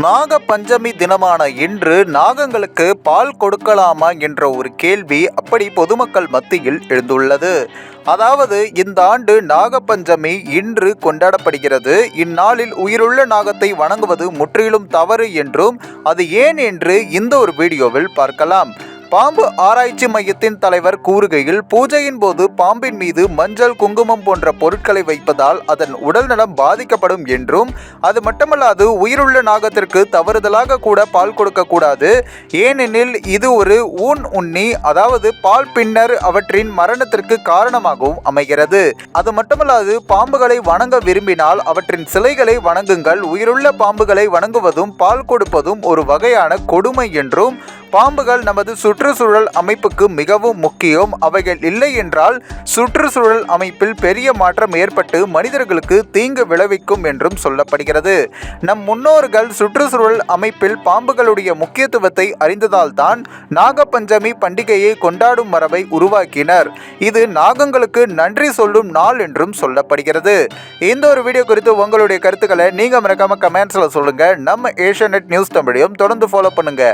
நாக பஞ்சமி தினமான இன்று நாகங்களுக்கு பால் கொடுக்கலாமா என்ற ஒரு கேள்வி அப்படி பொதுமக்கள் மத்தியில் எழுந்துள்ளது. அதாவது இந்த ஆண்டு நாகப்பஞ்சமி இன்று கொண்டாடப்படுகிறது. இந்நாளில் உயிருள்ள நாகத்தை வணங்குவது முற்றிலும் தவறு என்றும் அது ஏன் என்று இந்த ஒரு வீடியோவில் பார்க்கலாம். பாம்பு ஆராய்ச்சி மையத்தின் தலைவர் கூறுகையில் பூஜையின் போது பாம்பின் மீது மஞ்சள் குங்குமம் போன்ற பொருட்களை வைப்பதால் அதன் உடல்நலம் பாதிக்கப்படும் என்றும் அது மட்டுமல்லாது உயிருள்ள நாகத்திற்கு தவறுதலாக கூட பால் கொடுக்கக்கூடாது ஏனெனில் இது ஒரு ஊன் உண்ணி அதாவது பால் பின்னர் அவற்றின் மரணத்திற்கு காரணமாகவும் அமைகிறது. அது மட்டுமல்லாது பாம்புகளை வணங்க விரும்பினால் அவற்றின் சிலைகளை வணங்குங்கள். உயிருள்ள பாம்புகளை வணங்குவதும் பால் கொடுப்பதும் ஒரு வகையான கொடுமை என்றும் பாம்புகள் நமது சுற்றுச்சூழல் அமைப்புக்கு மிகவும் முக்கியம். அவைகள் இல்லை என்றால் சுற்றுச்சூழல் அமைப்பில் பெரிய மாற்றம் ஏற்பட்டு மனிதர்களுக்கு தீங்கு விளைவிக்கும் என்றும் சொல்லப்படுகிறது. நம் முன்னோர்கள் சுற்றுச்சூழல் அமைப்பில் பாம்புகளுடைய முக்கியத்துவத்தை அறிந்ததால் தான் நாகப்பஞ்சமி பண்டிகையை கொண்டாடும் மரபை உருவாக்கினர். இது நாகங்களுக்கு நன்றி சொல்லும் நாள் என்றும் சொல்லப்படுகிறது. இந்த ஒரு வீடியோ குறித்து உங்களுடைய கருத்துக்களை நீங்க மறக்காம கமெண்ட்ஸ்ல சொல்லுங்க. நம்ம ஏஷியா நியூஸ் தமிழையும் தொடர்ந்து ஃபாலோ பண்ணுங்க.